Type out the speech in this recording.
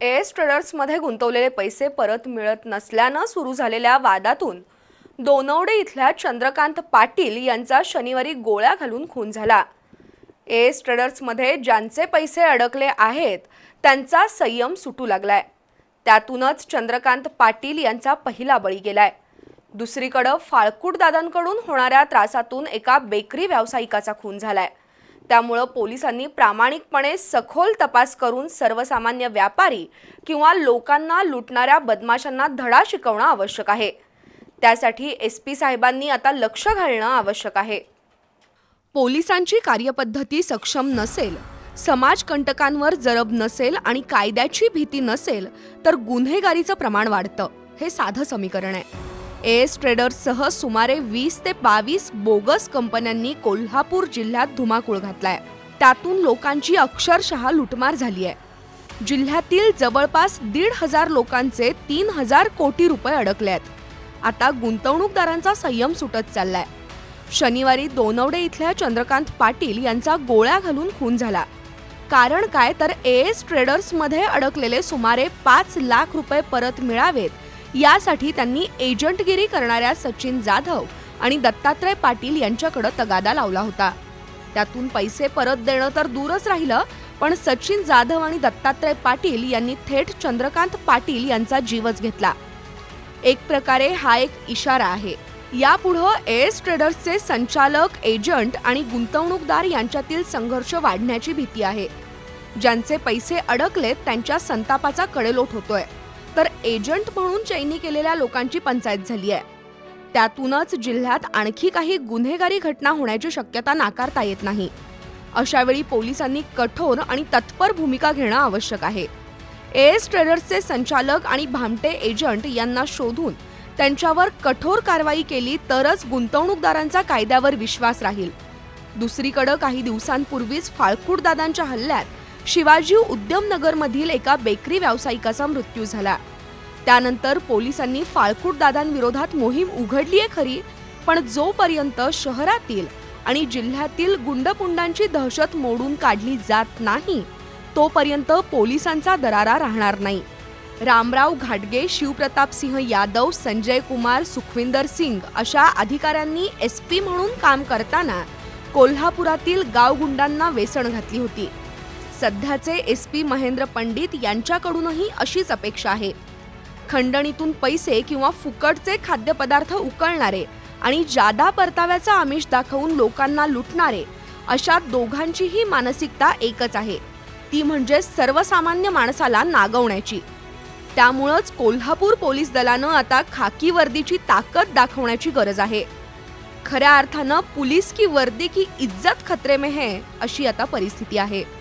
S ट्रेडर्समध्ये गुंतवलेले पैसे परत मिळत नसल्यानं सुरू झालेल्या वादातून दोनवडे इथल्या चंद्रकांत पाटील यांचा शनिवारी गोळ्या घालून खून झाला. एस ट्रेडर्समध्ये ज्यांचे पैसे अडकले आहेत त्यांचा संयम सुटू लागलाय. त्यातूनच चंद्रकांत पाटील यांचा पहिला बळी गेलाय. दुसरीकडं फाळकूट दादांकडून होणाऱ्या त्रासातून एका बेकरी व्यावसायिकाचा खून झालाय. त्यामुळं पोलिसांनी प्रामाणिकपणे सखोल तपास करून सर्वसामान्य व्यापारी किंवा लोकांना लुटणाऱ्या बदमाशांना धडा शिकवणं आवश्यक आहे. त्यासाठी एस पी साहेबांनी आता लक्ष घालणं आवश्यक आहे. पोलिसांची कार्यपद्धती सक्षम नसेल समाजकंटकांवर जरब नसेल आणि कायद्याची भीती नसेल तर गुन्हेगारीचं प्रमाण वाढतं हे साधं समीकरण आहे. एस ट्रेडर्ससह सुमारे वीस ते बावीस बोगस कंपन्यांनी कोल्हापूर जिल्ह्यात धुमाकूळ घातलाय. त्यातून लोकांची अक्षरशः लुटमार झाली आहे. जिल्ह्यातील जवळपास दीड हजार लोकांचे तीन हजार कोटी रुपये अडकले आहेत. आता गुंतवणूकदारांचा संयम सुटत चाललाय. शनिवारी दोनवडे इथल्या चंद्रकांत पाटील यांचा गोळ्या घालून खून झाला. कारण काय तर ए एस ट्रेडर्समध्ये अडकलेले सुमारे पाच लाख रुपये परत मिळावेत यासाठी त्यांनी एजंटगिरी करणाऱ्या सचिन जाधव आणि दत्तात्रय पाटील यांच्याकडे तगादा लावला होता. त्यातून पैसे परत देणं तर दूरच राहिलं पण सचिन जाधव आणि दत्तात्रय पाटील यांनी थेट चंद्रकांत पाटील यांचा जीवच घेतला. एक प्रकारे हा एक इशारा आहे. यापुढं एस ट्रेडर्सचे संचालक एजंट आणि गुंतवणूकदार यांच्यातील संघर्ष वाढण्याची भीती आहे. ज्यांचे पैसे अडकलेत त्यांच्या संतापाचा कडेलोट होतोय. तर एजंट म्हणून चैनी केलेल्या लोकांची पंचायत झाली आहे. त्यातूनच जिल्ह्यात आणखी काही गुन्हेगारी घटना होण्याची शक्यता नाकारता येत नाही. अशावेळी पोलिसांनी कठोर आणि तत्पर भूमिका घेणं आवश्यक आहे. एस ट्रेडर्सचे संचालक आणि भामटे एजंट यांना शोधून त्यांच्यावर कठोर कारवाई केली तरच गुंतवणूकदारांचा कायद्यावर विश्वास राहील. दुसरीकडं काही दिवसांपूर्वीच फाळकूट दादांच्या हल्ल्यात शिवाजी उद्यमनगरमधील एका बेकरी व्यावसायिकाचा मृत्यू झाला. त्यानंतर पोलिसांनी फाळकूट दादांविरोधात मोहीम उघडली आहे खरी पण जोपर्यंत शहरातील आणि जिल्ह्यातील गुंडपुंडांची दहशत मोडून काढली जात नाही तोपर्यंत पोलिसांचा दरारा राहणार नाही. रामराव घाटगे शिवप्रताप सिंह यादव संजय कुमार सुखविंदर सिंग अशा अधिकाऱ्यांनी एस पी म्हणून काम करताना कोल्हापुरातील गावगुंडांना वेसण घातली होती. सध्याचे एस पी महेंद्र पंडित यांच्याकडूनही अशीच अपेक्षा आहे. खंडणीतून पैसे किंवा फुकटचे खाद्यपदार्थ उकळणारे आणि जादा परताव्याचा आमिष दाखवून लोकांना लुटणारे अशा दोघांचीही मानसिकता एकच आहे. ती म्हणजे सर्वसामान्य माणसाला नागवण्याची. त्यामुळंच कोल्हापूर पोलीस दलानं आता खाकी वर्दीची ताकद दाखवण्याची गरज आहे. खऱ्या अर्थानं पुलिस की वर्दी की इज्जत खतरे में है अशी आता परिस्थिती आहे.